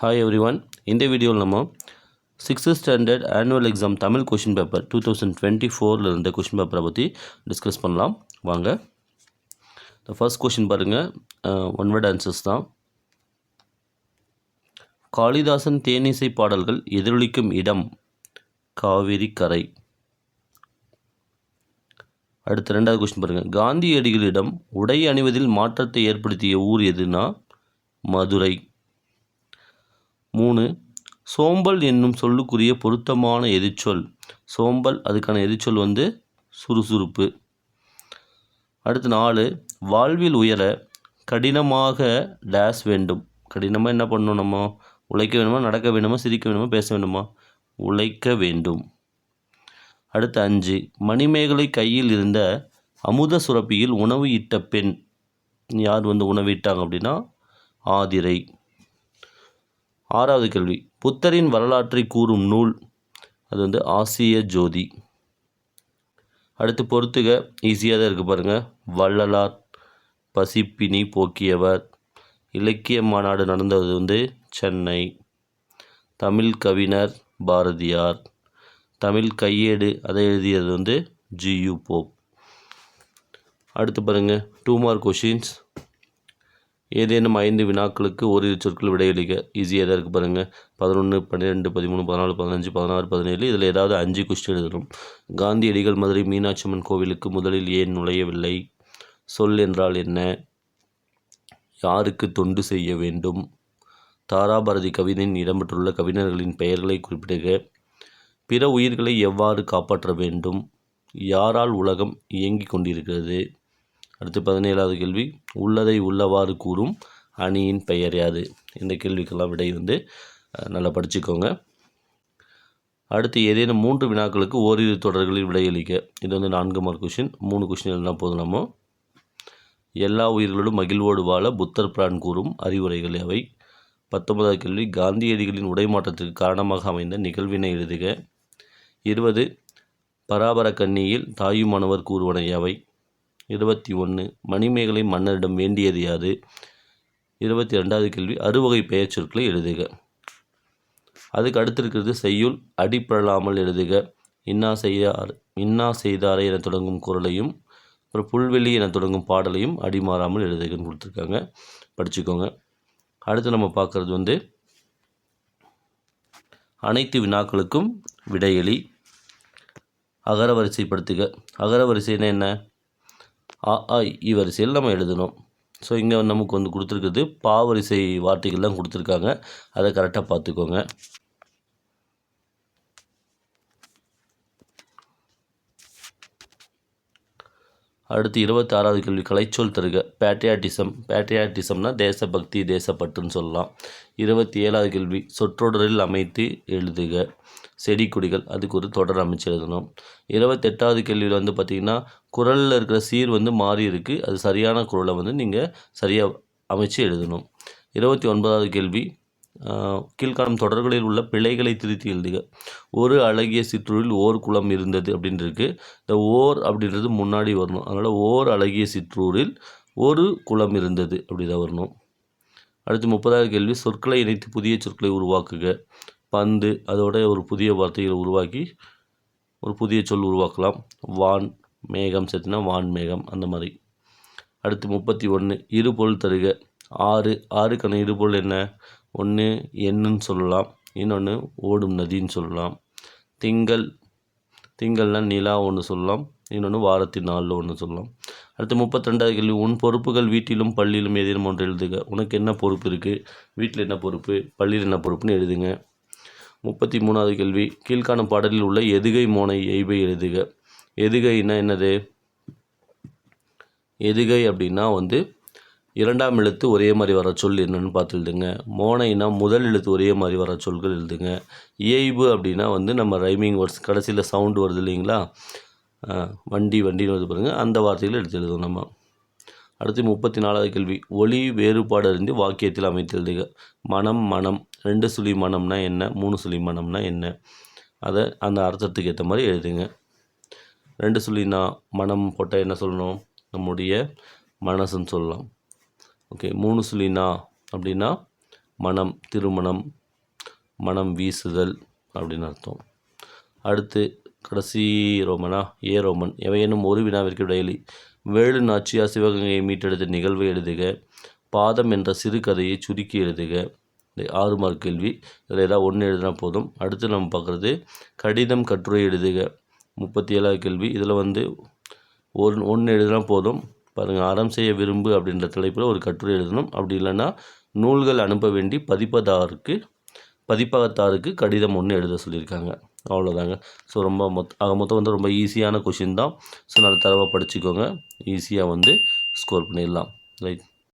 Hi every one இந்த வீடியோவில் நம்ம sixth standard annual exam Tamil question paper two thousand twenty ஃபோரில் இருந்த கொஷின் பேப்பரை பற்றி டிஸ்கஸ் பண்ணலாம். வாங்க. இந்த ஃபர்ஸ்ட் கொஷின் பாருங்கள் ஒன் வேர்ட் ஆன்சர்ஸ் தான். காளிதாசன் தேனிசை பாடல்கள் எதிரொலிக்கும் இடம் காவிரி கரை. அடுத்த ரெண்டாவது கொஸ்டின் பாருங்கள் காந்தியடிகளிடம் உடை அணிவதில் மாற்றத்தை ஏற்படுத்திய ஊர் எதுனா மதுரை. மூணு சோம்பல் என்னும் சொல்லுக்குரிய பொருத்தமான எதிர்ச்சொல் சோம்பல் அதுக்கான எதிர்ச்சொல் வந்து சுறுசுறுப்பு. அடுத்து நாலு வாழ்வில் உயர கடினமாக டேஸ் வேண்டும். கடினமாக என்ன பண்ணணும் நம்ம? உழைக்க வேணுமா நடக்க வேணுமா சிரிக்க வேணுமா பேச வேண்டுமா? உழைக்க வேண்டும். அடுத்து அஞ்சு மணிமேகலை கையில் இருந்த அமுத சுரப்பியில் உணவு இட்ட பெண். யார் வந்து உணவு இட்டாங்க அப்படின்னா? ஆதிரை. ஆறாவது கேள்வி. புத்தரின் வரலாற்றை கூறும் நூல் அது வந்து ஆசிய ஜோதி. அடுத்து பொறுத்துக ஈஸியாக தான் இருக்குது பாருங்கள் வள்ளலார் பசிப்பினி போக்கியவர். இலக்கிய மாநாடு நடந்தது வந்து சென்னை. தமிழ் கவிஞர் பாரதியார். தமிழ் கையேடு அதை எழுதியது வந்து ஜியு போப். அடுத்து பாருங்கள் டூ மார்க் கொஷின்ஸ் ஏதேனும் ஐந்து வினாக்களுக்கு ஓரிரு சொற்கள் விடையளிக்க ஈஸியாக தான் இருக்குது பாருங்கள் பதினொன்று பன்னிரெண்டு பதிமூணு பதினாலு பதினஞ்சு பதினாறு பதினேழு இதில் ஏதாவது அஞ்சு கொஸ்டின் எழுதணும். காந்தியடிகள் மதுரை மீனாட்சி அம்மன் கோவிலுக்கு முதலில் ஏன் நுழையவில்லை? சொல் என்றால் என்ன? யாருக்கு தொண்டு செய்ய வேண்டும்? தாராபாரதி கவிதையின் இடம்பெற்றுள்ள கவிஞர்களின் பெயர்களை குறிப்பிடுக. பிற உயிர்களை எவ்வாறு காப்பாற்ற வேண்டும்? யாரால் உலகம் இயங்கிக் கொண்டிருக்கிறது? அடுத்து பதினேழாவது கேள்வி உள்ளதை உள்ளவாறு கூறும் அணியின் பெயர் யாது? இந்த கேள்விக்கெல்லாம் விடை வந்து நல்லா படிச்சுக்கோங்க. அடுத்து ஏதேனும் மூன்று வினாக்களுக்கு ஓரிரு தொடர்களில் விடையளிக்க இது வந்து நான்கு மார்க் கொஷின் மூணு கொஷின் எழுதினா போதும் நம்ம எல்லா உயிர்களோடும் மகிழ்வோடு வாழ புத்தர் பிரான் கூறும் அறிவுரைகள் அவை பத்தொன்பதாவது கேள்வி காந்தியடிகளின் உடைமாற்றத்திற்கு காரணமாக அமைந்த நிகழ்வினை எழுதுக. இருபது பராபர கன்னியில் தாயுமானவர் கூறுவன அவை இருபத்தி ஒன்று மணிமேகலை மன்னரிடம் வேண்டியது யாது? இருபத்தி ரெண்டாவது கேள்வி அறுவகை பெயர் சொற்களை எழுதுக. அதுக்கு அடுத்து இருக்கிறது செய்யுள் அடிப்படலாமல் எழுதுக. இன்னா செய்தார் இன்னா செய்தாரை என தொடங்கும் குரலையும் அப்புறம் புல்வெளி என தொடங்கும் பாடலையும் அடிமாறாமல் எழுதுகன்னு கொடுத்துருக்காங்க. படிச்சுக்கோங்க. அடுத்து நம்ம பார்க்குறது வந்து அனைத்து வினாக்களுக்கும் விடையளி. அகரவரிசைப்படுத்துக அகரவரிசைன்னா என்ன? அ ஆ இ வரிசையில் நம்ம எழுதணும். ஸோ இங்கே நமக்கு வந்து கொடுத்துருக்குது பாவரிசை வார்த்தைகள் தான் கொடுத்துருக்காங்க. அதை கரெக்டாக பார்த்துக்கோங்க. அடுத்து இருபத்தி ஆறாவது கேள்வி கலைச்சொல் தருக. பேட்ரியாட்டிசம் பேட்ரியாட்டிசம்னா தேசபக்தி தேசப்பட்டுன்னு சொல்லலாம். இருபத்தி ஏழாவது கேள்வி சொற்றொடரில் அமைத்து எழுதுக. செடி கொடிகள் அதுக்கு ஒரு தொடர் அமைச்சு எழுதணும். இருபத்தெட்டாவது கேள்வியில் வந்து பார்த்திங்கன்னா குரலில் இருக்கிற சீர் வந்து மாறி இருக்குது அது சரியான குரலை வந்து நீங்கள் சரியாக அமைச்சு எழுதணும். இருபத்தி ஒன்பதாவது கேள்வி கீழ்காணும் தொடர்களில் உள்ள பிழைகளை திருத்தி எழுதுக. ஒரு அழகிய சிற்றூரில் ஓர் குளம் இருந்தது அப்படின்னு இருக்குது இந்த ஓர் அப்படின்றது முன்னாடி வரணும். அதனால் ஓர் அழகிய சிற்றூரில் ஒரு குளம் இருந்தது அப்படி தான் வரணும். அடுத்து முப்பதாவது கேள்வி. சொற்களை இணைத்து புதிய சொற்களை உருவாக்குக. பந்து அதோட ஒரு புதிய வார்த்தைகளை உருவாக்கி ஒரு புதிய சொல் உருவாக்கலாம். வான் மேகம் சேர்த்துனா வான் மேகம் அந்த மாதிரி. அடுத்து முப்பத்தி ஒன்று இருபொருள் தருக. ஆறு. ஆறுக்கான இருபொருள் என்ன? ஒன்று எண்ணுன்னு சொல்லலாம் இன்னொன்று ஓடும் நதின்னு சொல்லலாம். திங்கள் திங்கள்னா நிலா ஒன்று சொல்லலாம் இன்னொன்று வாரத்தின் நாளில் ஒன்று சொல்லலாம். அடுத்து முப்பத்திரெண்டாவது கேள்வி உன் பொறுப்புகள் வீட்டிலும் பள்ளியிலும் ஏதேனும் ஒன்று எழுதுக. உனக்கு என்ன பொறுப்பு இருக்குது வீட்டில் என்ன பொறுப்பு? பள்ளியில் என்ன பொறுப்புன்னு எழுதுங்க. முப்பத்தி மூணாவது கேள்வி கீழ்காணும் பாடலில் உள்ள எதுகை மோனை எய்பை எழுதுக. எதுகைன்னா என்னது? எதுகை அப்படின்னா வந்து இரண்டாம் எழுத்து ஒரே மாதிரி வர சொல் என்னென்னு பார்த்து எழுதுங்க மோனைனா முதல் எழுத்து ஒரே மாதிரி வர சொல்கள் எழுதுங்க. இயைபு அப்படின்னா வந்து நம்ம ரைமிங் வேர்ட்ஸ் கடைசியில் சவுண்டு வருது இல்லைங்களா? வண்டி வண்டின்னு வருது பாருங்கள் அந்த வார்த்தையில் எடுத்து எழுதுவோம் நம்ம. அடுத்து முப்பத்தி நாலாவது கேள்வி. ஒளி வேறுபாடு அறிந்து வாக்கியத்தில் அமைத்து எழுதுக. மனம் மனம். ரெண்டு சுழி மனம்னா என்ன? மூணு சுழி மனம்னா என்ன? அதை அந்த அர்த்தத்துக்கு ஏற்ற மாதிரி எழுதுங்க. ரெண்டு சுழினா மனம் போட்டால் என்ன சொல்லணும்? நம்முடைய மனசுன்னு சொல்லலாம். ஓகே மூணு சுலினா அப்படின்னா மனம் திருமணம் மனம் வீசுதல் அப்படின்னு அர்த்தம். அடுத்து கடைசி ரோமனா ஏ ரோமன் எவையேனும் ஒரு வினாவிற்கு இடையிலி வேலு நாச்சியார் சிவகங்கையை மீட்டெடுத்த நிகழ்வை எழுதுக பாதம் என்ற சிறுகதையை சுருக்கி எழுதுக. இந்த ஆறு மார்க் கேள்வி இதில் ஏதாவது ஒன்று எழுதினா போதும். அடுத்து நம்ம பார்க்குறது கடிதம் கட்டுரை எழுதுக. முப்பத்தி ஏழாவது கேள்வி இதில் வந்து ஒரு ஒன்று எழுதினா போதும். பாருங்கள் அறம் செய்ய விரும்பு அப்படின்ற தலைப்பில் ஒரு கட்டுரை எழுதணும். அப்படி இல்லைன்னா நூல்கள் அனுப்ப வேண்டி பதிப்பதாருக்கு பதிப்பகத்தாருக்கு கடிதம் ஒன்று எழுத சொல்லியிருக்காங்க. அவ்வளோதாங்க ஸோ ரொம்ப மொத் ஆக மொத்தம் வந்து ரொம்ப ஈஸியான கொஷின் தான். ஸோ நல்லா தரவாக படிச்சுக்கோங்க. ஈஸியாக வந்து ஸ்கோர் பண்ணிடலாம். ரைட்